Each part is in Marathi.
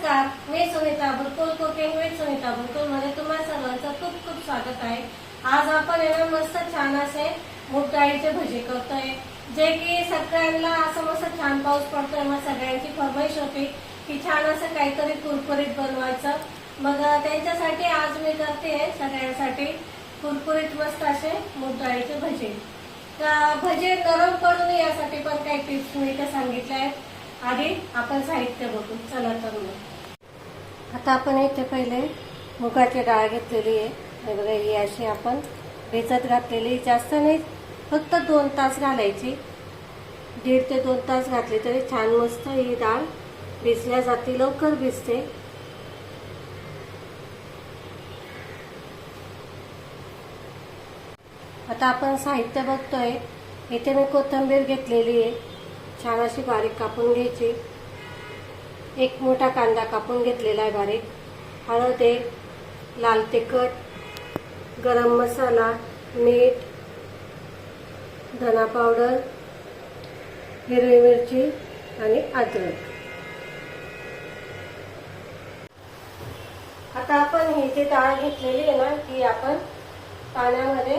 नमस्कार मी सुनीता बुलकुल कुकिंग विथ सुनीता बुलकुलमध्ये तुम्हा सर्वांचं खूप खूप स्वागत आहे. आज आपण आहे मस्त छान असे मूग डाळीचे भजी करतोय. जे की सगळ्यांना असं मस्त छान पाऊस पडतोय मग सगळ्यांची फरमाईश होती की छान असं काहीतरी कुरकुरीत बनवायचं. मग त्यांच्यासाठी आज मी करते सगळ्यांसाठी कुरकुरीत मस्त असे मूग डाळीचे भजे. तर भजे नरम पडू नये यासाठी पण काही टिप्स मी इथे सांगितल्या आहेत. आधी आपण साहित्य बघू. चला तर मग. आता आपण इथे पहिले मुगाची डाळ घेतलेली आहे. हे बघा ही अशी आपण भिजत घातलेली. जास्त नाही फक्त दोन तास घालायची. दीड ते दोन तास घातली तरी छान मस्त ही डाळ भिजल्या जाते लवकर भिजते. आता आपण साहित्य बघतोय. इथे मी कोथिंबीर घेतलेली आहे. छान अशी बारीक कापून घ्यायची. एक मोठा कांदा कापून घेतलेला आहे बारीक. हळद एक लाल तिखट गरम मसाला मीठ धना पावडर हिरवी मिरची आणि अद्रक. आता आपण ही जी डाळ घेतलेली आहे ना ती आपण पाण्यामध्ये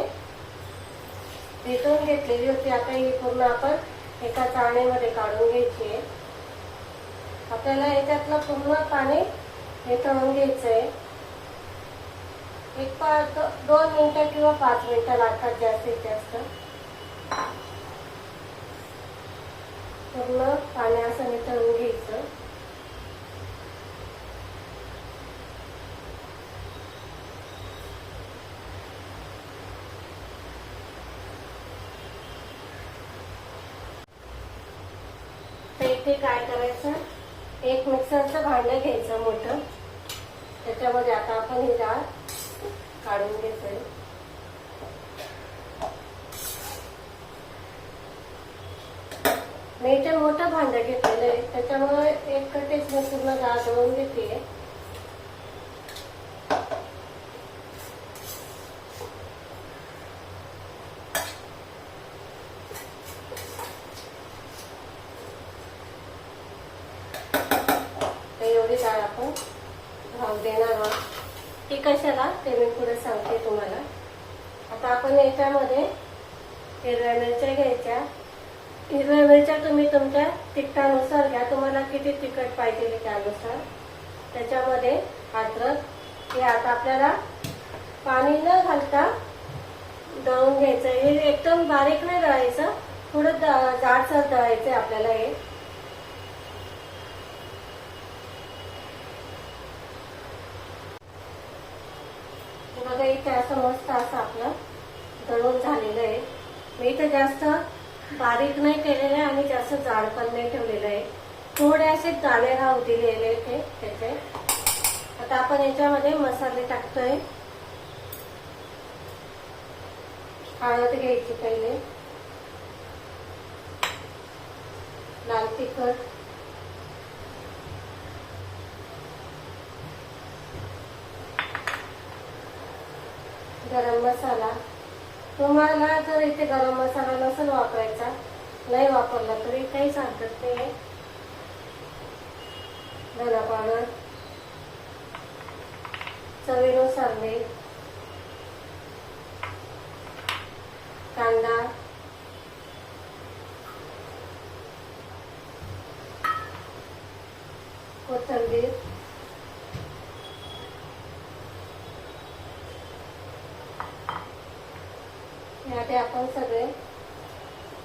भिजवून घेतलेली होती. आता ही पूर्ण आपण एका चाळणीमध्ये काढून घ्यायची. आहे आपल्याला याच्यातलं पूर्ण पाणी निथळून घ्यायचं आहे एक पाच दोन मिनटं किंवा पाच मिनटं लागतात जास्तीत जास्त. पूर्ण पाणी असं निथळून घ्यायचं. इथे काय करायचं? एक मिक्सरचं भांडं घ्यायचं मोठं. त्याच्यामध्ये आता आपण ही डाळ काढून घेतोय. मी इथे मोठं भांडं घेतलेलं आहे. त्याच्यामुळे एक कटेच मी पूर्ण डाळ दळून घेते तर एवढी डाळ आपण भाव देणार आहोत. ती कशाला? ते मी पुढे सांगते तुम्हाला. आता आपण याच्यामध्ये हिरव्या मिरच्या घ्यायच्या. हिरव्या मिरच्या तुम्ही तुमच्या तिखटानुसार घ्या. तुम्हाला किती तिखट पाहिजे त्यानुसार. त्याच्यामध्ये अद्रक हे आता आपल्याला पाणी न घालता दळून घ्यायचं. हे एकदम बारीक नाही दळायचं. थोडं जाडसर दळायचं आपल्याला हे. बघा इथे असं मस्त असं आपलं दळून झालेलं आहे. मी इथे जास्त बारीक नाही केलेलं आहे आणि जास्त जाड पण नाही ठेवलेलं आहे. थोडे असे दाणे राहू दिलेले इथे त्याचे आता आपण याच्यामध्ये मसाले टाकतोय. हळद घ्यायची पहिले. लाल तिखट. गरम मसाला. तुम्हाला जर इथे गरम मसाला नसेल वापरायचा नाही वापरला तरी काही हरकत नाही आहे धना पावडर चवीनुसार मीठ कांदा कोथिंबीर ह्यामध्ये आपण सगळे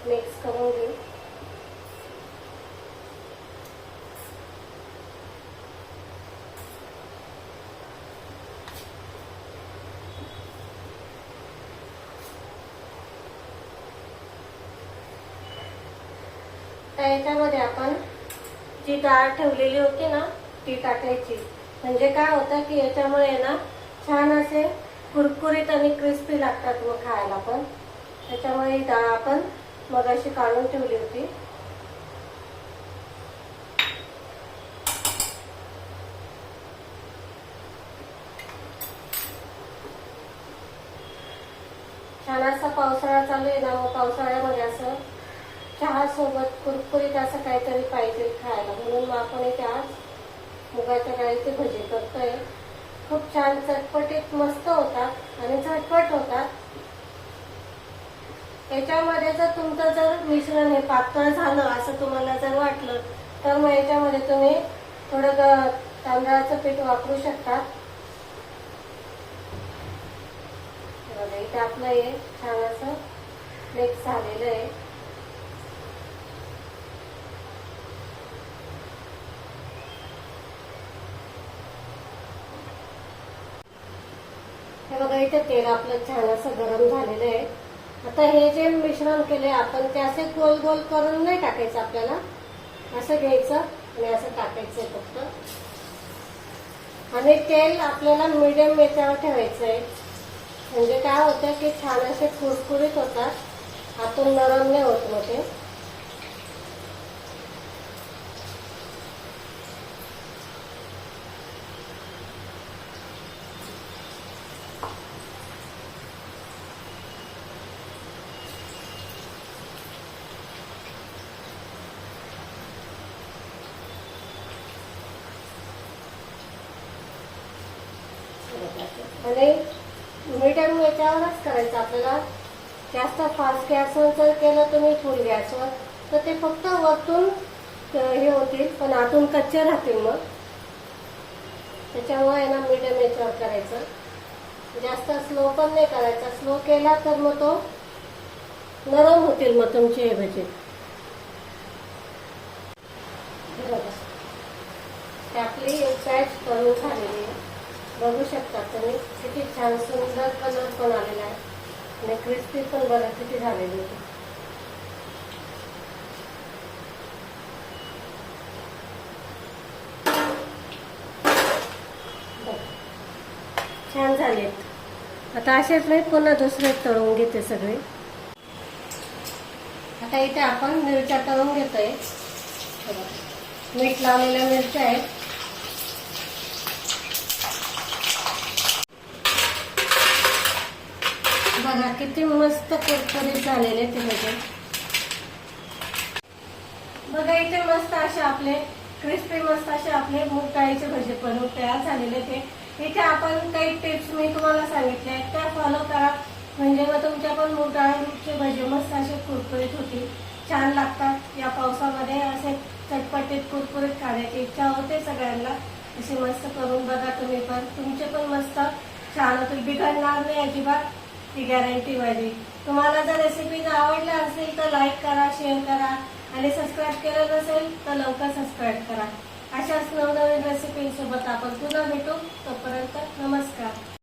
मिक्स करून घेऊ. तर याच्यामध्ये आपण जी डाळ ठेवलेली होती ना ती टाकायची. म्हणजे काय होतं की याच्यामुळे ना छान असे कुरकुरीत आणि क्रिस्पी लागतात मग खायला पण. त्याच्यामुळे ही डाळ आपण मगाशी काढून ठेवली होती. छान असा पावसाळा चालू आहे ना मग पावसाळ्यामध्ये असं चहा सोबत कुरकुरीत असं काहीतरी पाहिजे खायला. म्हणून मग आपण इथे आज मुगाच्या डाळीचे भजे करतोय. छान चटपटीत मस्त होतात आणि झटपट होतात याच्यामध्ये जर तुमचं जर मिश्रण हे पातळ झालं असं तुम्हाला जर वाटलं तर मग याच्यामध्ये तुम्ही थोडं तांदळाचं पीठ वापरू शकता. इथे आपलं हे छान असं मिक्स झालेलं आहे. हे बघा इथे तेल आपलं छान असं गरम झालेलं आहे. आता हे जे मिश्रण केले आपण ते असे गोल गोल करून नाही टाकायचं आपल्याला. असं घ्यायचं आणि असं टाकायचं फक्त. आणि तेल आपल्याला मिडियम याच्यावर ठेवायचं आहे म्हणजे काय होतं की छान असे कुरकुरीत होतात. आतून नरम नाही होत मग ते आणि मीडियम याच्यावरच करायचं आपल्याला. जास्त फास्ट गॅसवर जर केलं तुम्ही फुल गॅसवर तर ते फक्त वरतून हे होतील पण आतून कच्चे राहतील मग. त्याच्यामुळे आहे ना मीडियम याच्यावर करायचं. जास्त स्लो पण नाही करायचा. स्लो केला तर मग तो नरम होतील मग तुमचे हे भजे हे ते आपली बॅच करून झालेली आहे. बघू शकता तुम्ही किती छान सुंदर कलर पण आलेला आहे. आणि क्रिस्पी पण बघा किती झालेली होती छान झालेत आता असेच नाही पुन्हा दुसरे तळून घेते सगळे. आता इथे आपण मिरच्या तळून घेतोय. मीठ लावलेल्या मिरच्या आहेत. बघा किती मस्त कुरकुरीत झालेले ते म्हणजे बघा इथे मस्त असे आपले क्रिस्पी मस्त असे आपले मूग डाळीचे भजे पण तयार झालेले ते. इथे आपण काही टिप्स मी तुम्हाला सांगितले आहेत त्या फॉलो करा. म्हणजे मग तुमच्या पण मूग डाळीचे भजे मस्त असे कुरकुरीत होतील. छान लागतात या पावसामध्ये असे चटपटीत कुरकुरीत खाण्याची इच्छा होते सगळ्यांना. असे मस्त करून बघा तुम्ही पण. तुमचे पण मस्त छान होतील. बिघडणार नाही अजिबात. ही गॅरंटी माझी. तुम्हाला जर रेसिपी जर आवडला असेल तर लाईक करा शेअर करा आणि सबस्क्राईब केलं नसेल तर लवकर सबस्क्राईब करा. अशाच नवनवीन रेसिपींसोबत आपण पुन्हा भेटू. तोपर्यंत नमस्कार.